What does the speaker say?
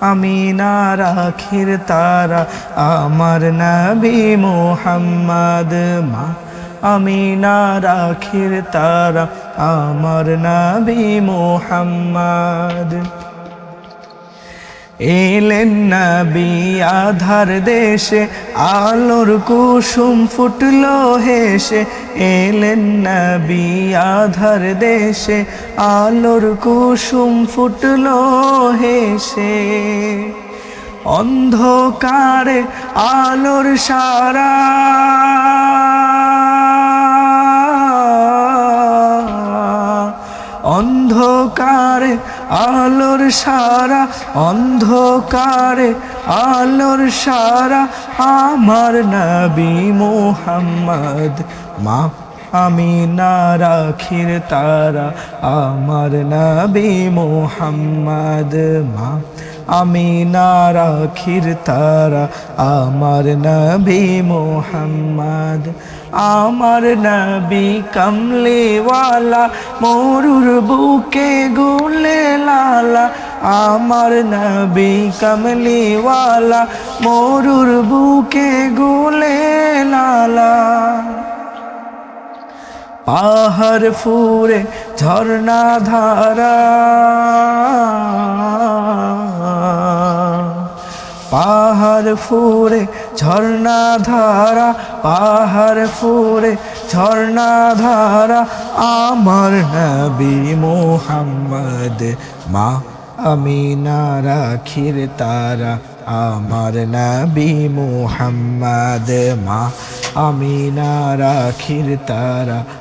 আমিনা রাখির তারা আমার নবী মোহাম্মদ মা। আমিনা রাখির তারা আমার নবী মোহাম্মদ। এলেন নবী আধার দেশে, আলোর কুসুম ফুটলো হেসে। এলেন নবী আধার দেশে, আলোর কুসুম ফুটলো হেসে। অন্ধকারে আলোর সারা অন্ধকারে আলোর সারা, অন্ধকারে আলোর সারা, আমার নবী মোহাম্মদ। মা, আমি না রাখির তারা, আমার নবী মোহাম্মদ। মা আমি না রাখির তারা আমার নবী মোহাম্মদ আমার নবী কমলেওয়ালা মরুর বুকে গুলে লালা আমার নবী কমলেওয়ালা মরুর বুকে গুলে লালা পাহাড় ফুরে ঝর্ণা ধারা পাহাড় ফুরে ঝর্ণা ধারা, পাহাড় ফুরে ঝর্ণা ধারা, আমার নবী মোহাম্মদ, মা আমিনা রাখির তারা, আমার নবী মোহাম্মদ, মা আমিনা রাখির তারা